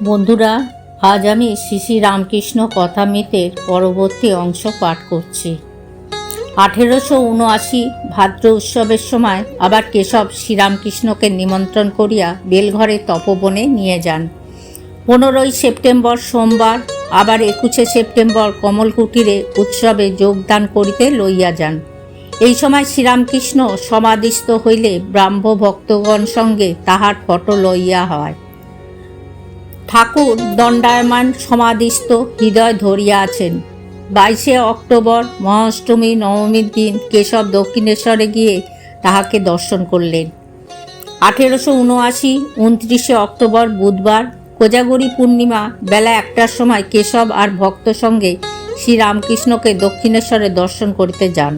বন্ধুরা, আজ আমি শ্রী শ্রী রামকৃষ্ণ কথামৃতের পরবর্তী অংশ পাঠ করছি। আঠেরোশো উনআশি ভাদ্র উৎসবের সময় আবার কেশব শ্রীরামকৃষ্ণকে নিমন্ত্রণ করিয়া বেলঘরে তপবনে নিয়ে যান। পনেরোই সেপ্টেম্বর সোমবার, আবার একুশে সেপ্টেম্বর কমলকুটিরে উৎসবে যোগদান করিতে লইয়া যান। এই সময় শ্রীরামকৃষ্ণ সমাধিস্থ হইলে ব্রাহ্ম ভক্তগণ সঙ্গে তাহার ফটো লইয়া হয়। ঠাকুর দণ্ডায়মান সমাধিস্থ হৃদয় ধরিয়া আছেন বাইশে অক্টোবর মহাষ্টমী, নবমীর দিন কেশব দক্ষিণেশ্বরে গিয়ে তাহাকে দর্শন করলেন। আঠেরোশো উনআশি, উনত্রিশে অক্টোবর বুধবার কোজাগরী পূর্ণিমা বেলা একটার সময় কেশব আর ভক্ত সঙ্গে শ্রীরামকৃষ্ণকে দক্ষিণেশ্বরে দর্শন করতে যান।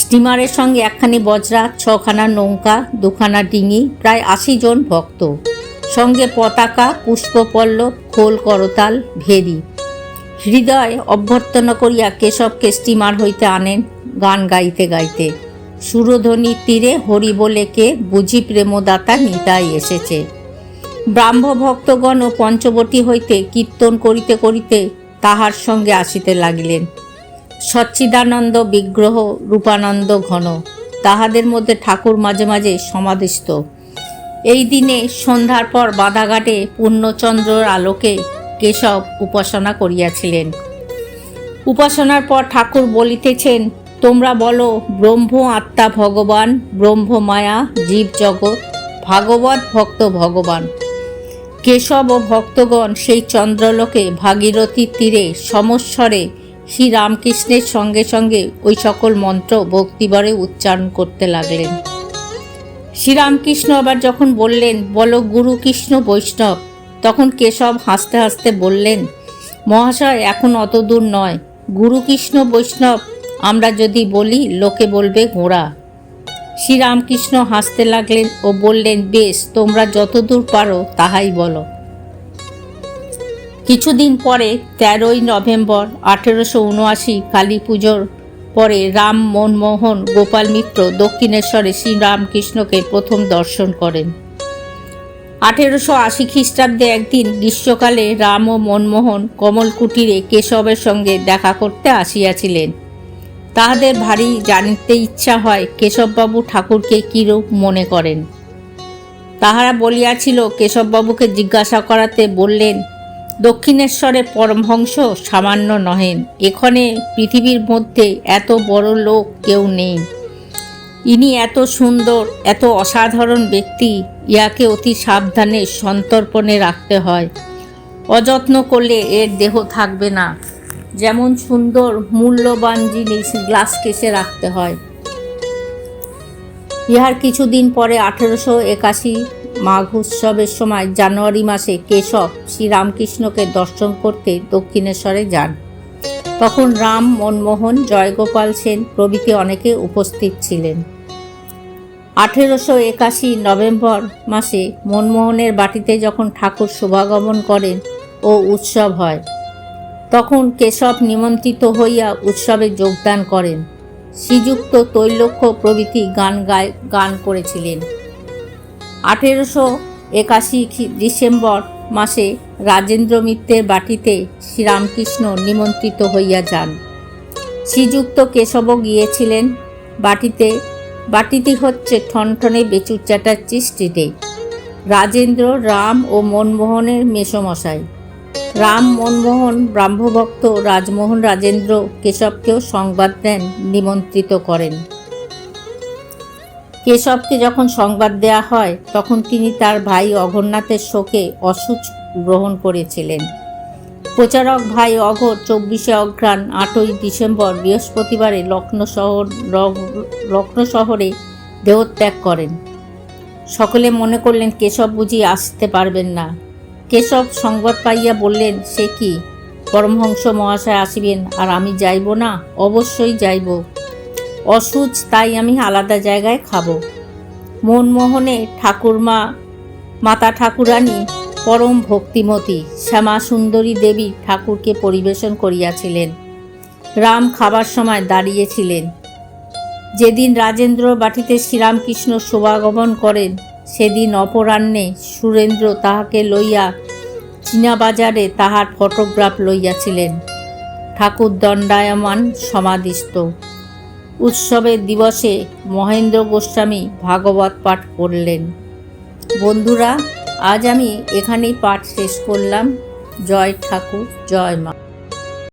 স্টিমারের সঙ্গে একখানি বজরা, ছখানা নৌকা, দুখানা ডিঙি, প্রায় আশি জন ভক্ত। সঙ্গে পতাকা পুষ্পপল্লব খোল, করতাল, ভেরি। হৃদয় অভ্যর্থনা করিয়া কেশবকে স্টিমার হইতে আনেন গান গাইতে গাইতে। সুরধ্বনির তীরে হরি বলে কে বুঝি প্রেমদাতা নিতাই এসেছে। ব্রাহ্ম ভক্তগণ ও পঞ্চবটী হইতে কীর্তন করিতে করিতে তাহার সঙ্গে আসিতে লাগিলেন। সচ্চিদানন্দ বিগ্রহ, রূপানন্দ ঘন, তাহাদের মধ্যে ঠাকুর মাঝে মাঝে সমাধিস্থ। এই দিনে সন্ধ্যার পর বাধাঘাটে পূর্ণচন্দ্রর আলোকে কেশব উপাসনা করিয়াছিলেন। উপাসনার পর ঠাকুর বলিতেছেন, তোমরা বলো, ব্রহ্ম আত্মা ভগবান, ব্রহ্ম মায়া, জীব জগৎ, ভাগবত ভক্ত ভগবান। কেশব ও ভক্তগণ সেই চন্দ্রলোকে ভাগীরথীর তীরে সমস্বরে শ্রী রামকৃষ্ণের সঙ্গে সঙ্গে ওই সকল মন্ত্র ভক্তিবরে উচ্চারণ করতে লাগলেন। শ্রীরামকৃষ্ণ আবার যখন বললেন, বলো গুরু কৃষ্ণ বৈষ্ণব, তখন কেশব হাসতে হাসতে বললেন, মহাশয়, এখন অত দূর নয়। গুরু কৃষ্ণ বৈষ্ণব, আমরা যদি বলি, লোকে বলবে ঘোড়া। শ্রীরামকৃষ্ণ হাসতে লাগলেন ও বললেন, বেশ, তোমরা যতদূর পারো, তাহাই বলো। কিছুদিন পরে, তেরোই নভেম্বর আঠেরোশো উনআশি কালী পুজোর পরে রাম মনমোহন, গোপাল মিত্র, দক্ষিণেশ্বরে শ্রীরামকৃষ্ণকে প্রথম দর্শন করেন। আঠেরোশো আশি খ্রিস্টাব্দে একদিন গ্রীষ্মকালে রাম ও মনমোহন কমলকুটিরে কেশবের সঙ্গে দেখা করতে আসিয়াছিলেন। তাহাদের ভারী জানিতে ইচ্ছা হয় কেশববাবু ঠাকুরকে কীরূপ মনে করেন। তাহারা বলিয়াছিল, কেশববাবুকে জিজ্ঞাসা করাতে বললেন দক্ষিণেশ্বরে পরমহংস সামান্য নহেন। এখানে পৃথিবীর মধ্যে এত বড় লোক কেউ নেই। ইনি এত সুন্দর, এত অসাধারণ ব্যক্তি, ইয়াকে অতি সাবধানে সন্তর্পণে রাখতে হয়। অযত্ন করলে এর দেহ থাকবে না। যেমন সুন্দর, মূল্যবান জিনিস গ্লাস কেসে রাখতে হয়। ইহার কিছুদিন পরে আঠেরোশো একাশি মাঘ উৎসবের সময় জানুয়ারি মাসে কেশব শ্রীরামকৃষ্ণকে দর্শন করতে দক্ষিণেশ্বরে যান। তখন রাম মনমোহন জয়গোপাল সেন প্রভৃতি অনেকে উপস্থিত ছিলেন। আঠেরোশো একাশি নভেম্বর মাসে মনমোহনের বাটিতে যখন ঠাকুর শুভাগমন করেন ও উৎসব হয়, তখন কেশব নিমন্ত্রিত হইয়া উৎসবে যোগদান করেন। শ্রীযুক্ত তৈলক্য প্রভৃতি গান গায়, গান করেছিলেন। আঠেরোশো একাশি ডিসেম্বর মাসে রাজেন্দ্র মিত্রের বাটিতে শ্রীরামকৃষ্ণ নিমন্ত্রিত হইয়া যান। শ্রীযুক্ত কেশবও গিয়েছিলেন বাটিতে। বাটিটি হচ্ছে ঠনঠনে বেচুর চ্যাটার্জি স্ট্রিটে। রাজেন্দ্র, রাম ও মনমোহনের মেসমশাই। রাম, মনমোহন, ব্রাহ্মভক্ত রাজমোহন রাজেন্দ্র কেশবকেও সংবাদ দেন, নিমন্ত্রিত করেন। কেশবকে যখন সংবাদ দেয়া হয়, তখন তিনি তার ভাই অঘরনাথের শোকে অসুচ গ্রহণ করেছিলেন। প্রচারক ভাই অঘর চব্বিশে অঘ্রাণ, আটই ডিসেম্বর বৃহস্পতিবারে লক্ষ্ণৌ শহর লক্ষ্ণৌ শহরে দেহত্যাগ করেন। সকলে মনে করলেন, কেশব বুঝি আসতে পারবেন না। কেশব সংবাদ পাইয়া বললেন, সে কি? পরমহংস মহাশয় আসিবেন, আর আমি যাইব না? অবশ্যই যাইব। অসুচ, তাই আমি আলাদা জায়গায় খাব। মনমোহনে ঠাকুরমা, মাতা ঠাকুরানী, পরম ভক্তিমতী, শ্যামা সুন্দরী দেবী ঠাকুরকে পরিবেশন করিয়াছিলেন। রাম খাবার সময় দাঁড়িয়েছিলেন। যেদিন রাজেন্দ্র বাটিতে শ্রীরামকৃষ্ণ শোভাগমন করেন, সেদিন অপরাহ্নে সুরেন্দ্র তাহাকে লইয়া চীনাবাজারে তাহার ফটোগ্রাফ লইয়াছিলেন। ঠাকুর দণ্ডায়মান সমাধিস্থ। উৎসবের দিবসে মহেন্দ্র গোস্বামী ভাগবত পাঠ করলেন। বন্ধুরা, আজ আমি এখানেই পাঠ শেষ করলাম। জয় ঠাকুর, জয় মা।